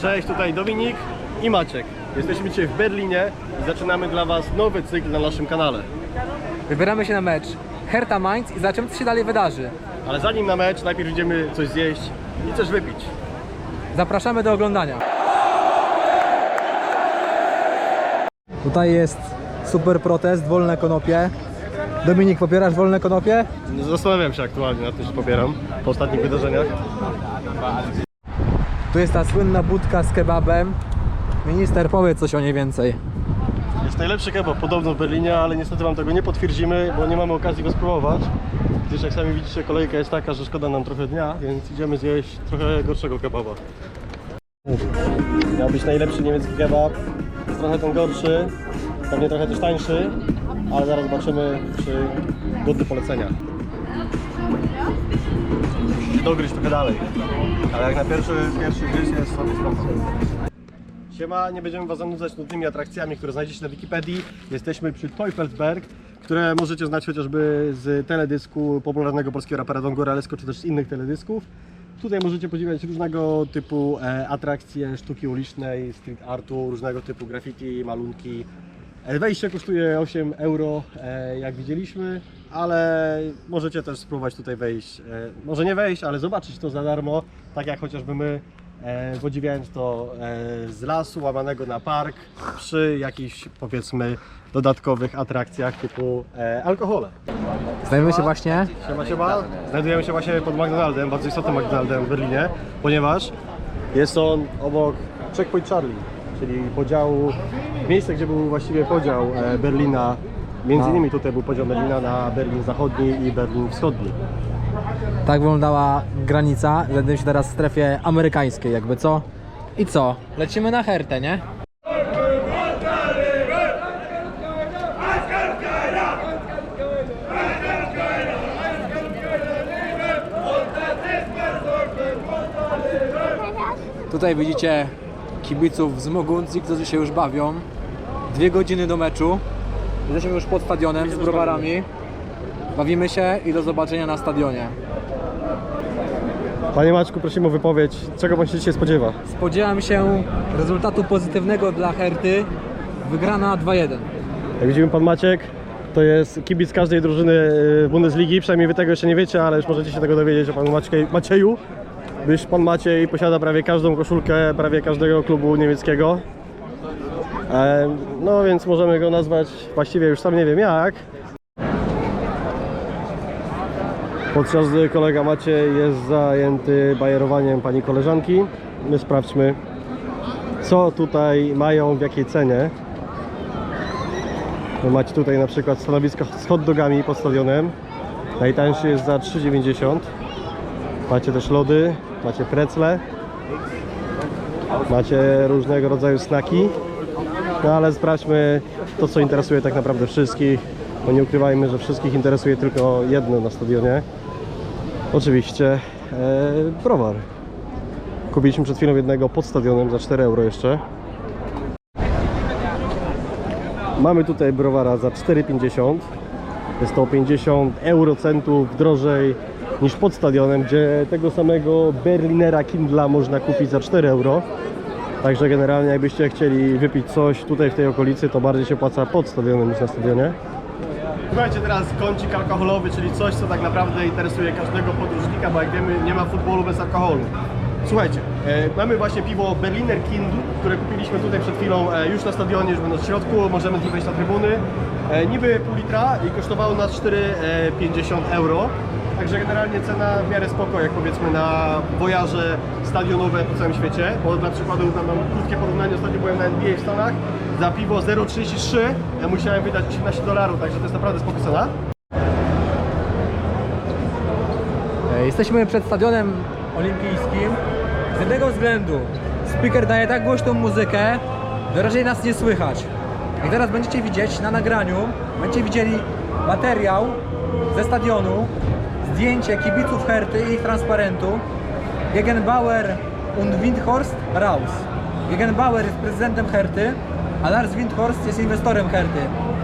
Cześć, tutaj Dominik i Maciek. Jesteśmy dzisiaj w Berlinie i zaczynamy dla Was nowy cykl na naszym kanale. Wybieramy się na mecz Hertha Mainz i zobaczymy co się dalej wydarzy. Ale zanim na mecz, najpierw idziemy coś zjeść i coś wypić. Zapraszamy do oglądania. Tutaj jest super protest, wolne konopie. Dominik, popierasz wolne konopie? Zastanawiam się aktualnie nad tym, że pobieram po ostatnich wydarzeniach. Tu jest ta słynna budka z kebabem. Minister, powiedz coś o niej więcej. Jest najlepszy kebab podobno w Berlinie, ale niestety Wam tego nie potwierdzimy, bo nie mamy okazji go spróbować. Gdyż jak sami widzicie, kolejka jest taka, że szkoda nam trochę dnia, więc idziemy zjeść trochę gorszego kebaba. Miał być najlepszy niemiecki kebab, jest trochę ten gorszy, pewnie trochę też tańszy, ale zaraz zobaczymy, czy godny polecenia. Dogryźć trochę dalej, ale jak na pierwszy, pierwszy gryz jest sobie spoko. Siema, nie będziemy Was zanudzać nudnymi atrakcjami, które znajdziecie na Wikipedii. Jesteśmy przy Teufelsberg, które możecie znać chociażby z teledysku popularnego polskiego rapera Don Goralesko, czy też z innych teledysków. Tutaj możecie podziwiać różnego typu e, atrakcje sztuki ulicznej, street artu, różnego typu graffiti, malunki. E, Wejście kosztuje 8 euro, e, jak widzieliśmy, ale możecie też spróbować tutaj wejść. E, może nie wejść, ale zobaczyć to za darmo, tak jak chociażby my, e, podziwiając to e, z lasu łamanego na park, przy jakichś powiedzmy dodatkowych atrakcjach typu e, alkohole. Znajdujemy się właśnie Siema, siema. Znajdujemy się właśnie pod McDonaldem, bardzo istotnym McDonaldem w Berlinie, ponieważ jest on obok Checkpoint Charlie, czyli podziału, miejsce, gdzie był właściwie podział e, Berlina, między No. innymi tutaj był podział Berlina na Berlin Zachodni i Berlin Wschodni. Tak wyglądała granica. Znajdujemy się teraz w strefie amerykańskiej, jakby co? I co? Lecimy na Hertę, nie? Tutaj widzicie kibiców z Moguncji, którzy się już bawią. Dwie godziny do meczu. Jesteśmy już pod stadionem z browarami. Bawimy się i do zobaczenia na stadionie. Panie Maczku, prosimy o wypowiedź, czego Pan się dzisiaj spodziewa? Spodziewam się rezultatu pozytywnego dla Herty. Wygrana 2-1. Jak widzimy, Pan Maciek to jest kibic każdej drużyny e, Bundesligi, przynajmniej Wy tego jeszcze nie wiecie, ale już możecie się tego dowiedzieć o Panu Maciej, Macieju, gdyż Pan Maciej posiada prawie każdą koszulkę prawie każdego klubu niemieckiego. E, No więc możemy go nazwać, właściwie już sam nie wiem jak. Podczas gdy kolega Maciej jest zajęty bajerowaniem pani koleżanki, my sprawdźmy co tutaj mają, w jakiej cenie. No macie tutaj na przykład stanowisko z hot dogami pod. Najtańszy jest za 3,90. Macie też lody, macie precle. Macie różnego rodzaju snaki. No ale sprawdźmy to, co interesuje tak naprawdę wszystkich. Bo nie ukrywajmy, że wszystkich interesuje tylko jedno na stadionie. Oczywiście e, browar. Kupiliśmy przed chwilą jednego pod stadionem za 4 euro jeszcze. Mamy tutaj browara za 4,50. Jest to 50 eurocentów drożej niż pod stadionem, gdzie tego samego Berlinera Kindla można kupić za 4 euro. Także generalnie jakbyście chcieli wypić coś tutaj w tej okolicy, to bardziej się płaca pod stadionem niż na stadionie. Słuchajcie, teraz kącik alkoholowy, czyli coś, co tak naprawdę interesuje każdego podróżnika, bo jak wiemy, nie ma futbolu bez alkoholu. Słuchajcie, e, mamy właśnie piwo Berliner Kind, które kupiliśmy tutaj przed chwilą e, już na stadionie, już będąc w środku, możemy nim wejść na trybuny. E, niby pół litra i kosztowało nas 4,50 euro. Także generalnie cena w miarę spoko, jak powiedzmy na wojaże stadionowe po całym świecie. Bo dla przykładu tam mam krótkie porównanie, ostatnio byłem na NBA w Stanach. Za piwo 0,33 ja musiałem wydać 18 dolarów, także to jest naprawdę spoko cena. E, Jesteśmy przed stadionem olimpijskim. Z jednego względu. Speaker daje tak głośną muzykę, że raczej nas nie słychać. Jak teraz będziecie widzieć na nagraniu, będziecie widzieli materiał ze stadionu, zdjęcie kibiców Herty i ich transparentu. Gegenbauer und Windhorst raus. Gegenbauer jest prezydentem Herty, a Lars Windhorst jest inwestorem Herty.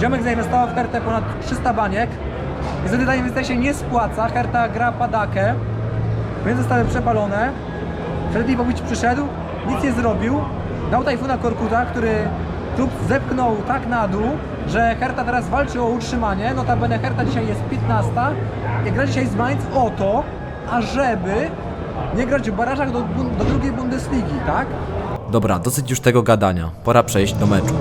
Ziomek zainwestował w Hertę ponad 300 baniek. Niestety ta inwestycja się nie spłaca, Herta gra padakę, więc zostały przepalone. Freddy Bobić przyszedł nic nie zrobił. Dał tajfuna Korkuta, który klub zepchnął tak na dół, że Herta teraz walczy o utrzymanie. Notabene Herta dzisiaj jest 15 i gra dzisiaj z Mainz o to, ażeby nie grać w barażach do, do drugiej Bundesligi, tak? Dobra, dosyć już tego gadania. Pora przejść do meczu.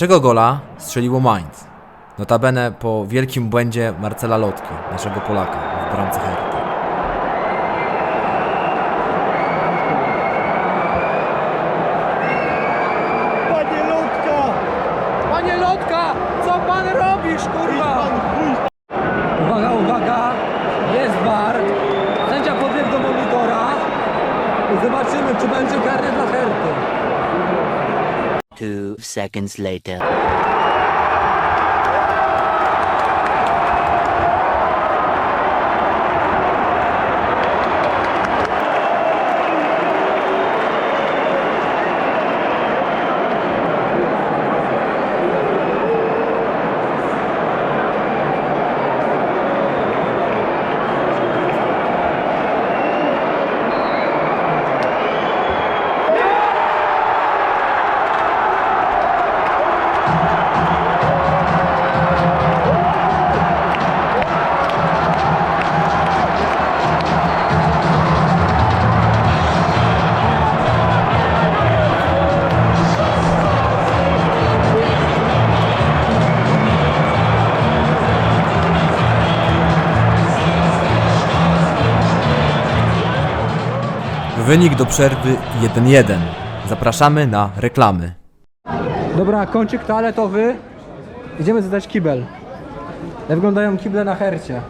Pierwszego gola strzeliło Mainz. Notabene po wielkim błędzie Marcela Lotki, naszego Polaka, w bramce Herty. Seconds later. Wynik do przerwy 1-1. Zapraszamy na reklamy. Dobra, kącik toaletowy. Idziemy zadać kibel. Jak wyglądają kible na hercie?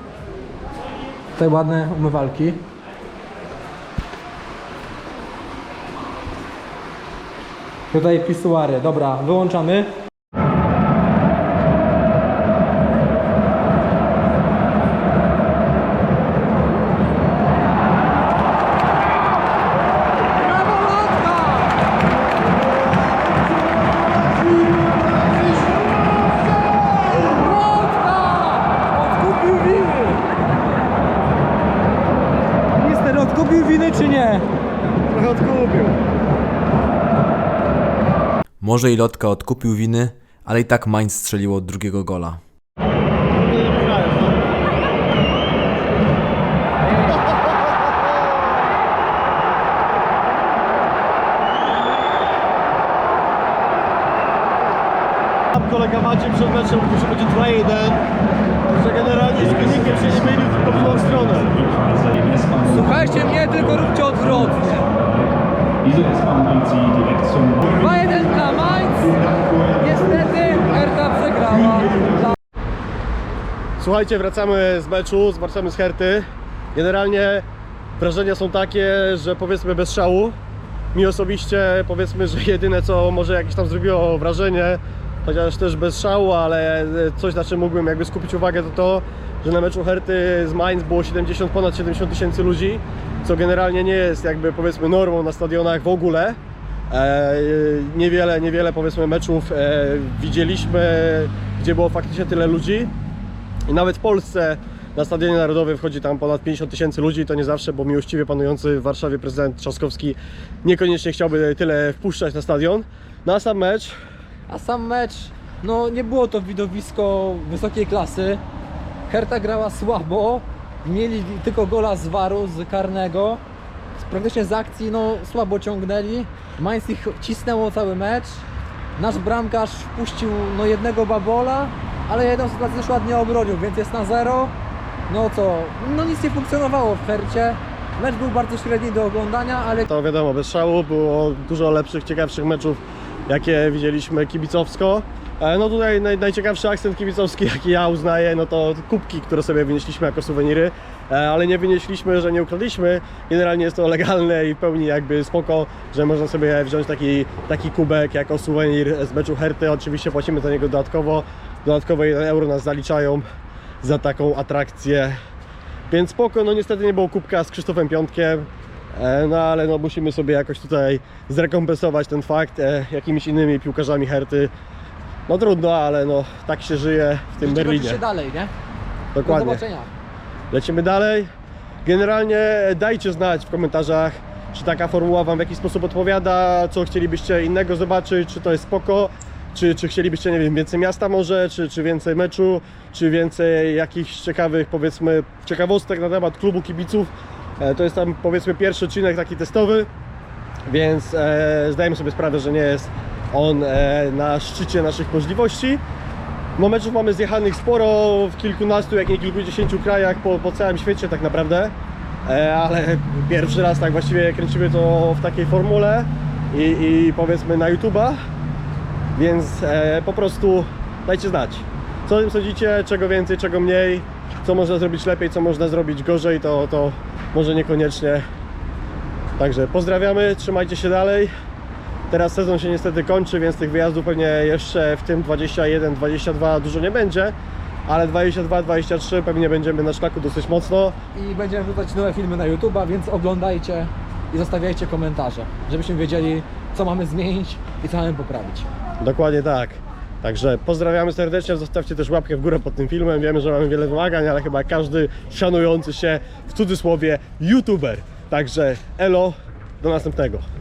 Tutaj ładne umywalki. Tutaj pisuary. Dobra, wyłączamy. Czy nie? Trochę odkupił. Może i Lotka odkupił winy, ale i tak Mainz strzeliło drugiego gola. Kolega Maciej przed meczem że będzie 2-1. 2-1 dla Mainz. Niestety Hertha przegrała. Słuchajcie, wracamy z meczu, wracamy z Herty. Generalnie wrażenia są takie, że powiedzmy bez szału. Mi osobiście powiedzmy, że jedyne co może jakieś tam zrobiło wrażenie, chociaż też bez szału, ale coś na czym mógłbym jakby skupić uwagę to to, że na meczu Herty z Mainz było 70, ponad 70 tysięcy ludzi, co generalnie nie jest jakby powiedzmy normą na stadionach w ogóle. E, niewiele, niewiele powiedzmy meczów e, widzieliśmy, gdzie było faktycznie tyle ludzi. I nawet w Polsce na Stadionie Narodowym wchodzi tam ponad 50 tysięcy ludzi. To nie zawsze, bo miłościwie panujący w Warszawie prezydent Trzaskowski niekoniecznie chciałby tyle wpuszczać na stadion. Na sam mecz A sam mecz, no nie było to widowisko wysokiej klasy. Hertha grała słabo. Mieli tylko gola z waru, z karnego. Praktycznie z akcji no słabo ciągnęli. Mainz ich cisnęło cały mecz. Nasz bramkarz wpuścił no jednego babola, ale jedną sytuację też ładnie obronił, więc jest na zero. No co, no nic nie funkcjonowało w Hercie. Mecz był bardzo średni do oglądania, ale to wiadomo, bez szału było dużo lepszych, ciekawszych meczów, jakie widzieliśmy kibicowsko. E, No tutaj naj, najciekawszy akcent kibicowski, jaki ja uznaję, no to kubki, które sobie wynieśliśmy jako suweniry, E, ale nie wynieśliśmy, że nie ukradliśmy. Generalnie jest to legalne i w pełni jakby spoko, że można sobie wziąć taki, taki kubek jako suwenir z meczu Herty. Oczywiście płacimy za niego dodatkowo. Dodatkowo 1 euro nas zaliczają za taką atrakcję Więc spoko, no niestety nie było kubka z Krzysztofem Piątkiem, no ale no musimy sobie jakoś tutaj zrekompensować ten fakt e, jakimiś innymi piłkarzami Herty. No trudno, ale no tak się żyje w tym Berlinie. się dalej, nie? Do Dokładnie. zobaczenia. Lecimy dalej. Generalnie dajcie znać w komentarzach, czy taka formuła Wam w jakiś sposób odpowiada, co chcielibyście innego zobaczyć, czy to jest spoko, czy, czy chcielibyście, nie wiem, więcej miasta może, czy, czy więcej meczu, czy więcej jakichś ciekawych, powiedzmy, ciekawostek na temat klubu kibiców. E, To jest tam, powiedzmy, pierwszy odcinek taki testowy, więc e, zdajemy sobie sprawę, że nie jest on e, na szczycie naszych możliwości. No meczów mamy zjechanych sporo w kilkunastu, jak nie kilkudziesięciu krajach po, po całym świecie tak naprawdę. Ale pierwszy raz tak właściwie kręcimy to w takiej formule i, i powiedzmy na YouTube'a. Więc po prostu dajcie znać. Co o tym sądzicie, czego więcej, czego mniej, co można zrobić lepiej, co można zrobić gorzej, to, to może niekoniecznie. Także pozdrawiamy, trzymajcie się dalej. Teraz sezon się niestety kończy, więc tych wyjazdów pewnie jeszcze w tym 21, 22 dużo nie będzie, ale 22, 23 pewnie będziemy na szlaku dosyć mocno. I będziemy wrzucać nowe filmy na YouTube'a, więc oglądajcie i zostawiajcie komentarze, żebyśmy wiedzieli, co mamy zmienić i co mamy poprawić. Dokładnie tak. Także pozdrawiamy serdecznie, zostawcie też łapkę w górę pod tym filmem. Wiemy, że mamy wiele wymagań, ale chyba każdy szanujący się w cudzysłowie youtuber. Także elo, do następnego.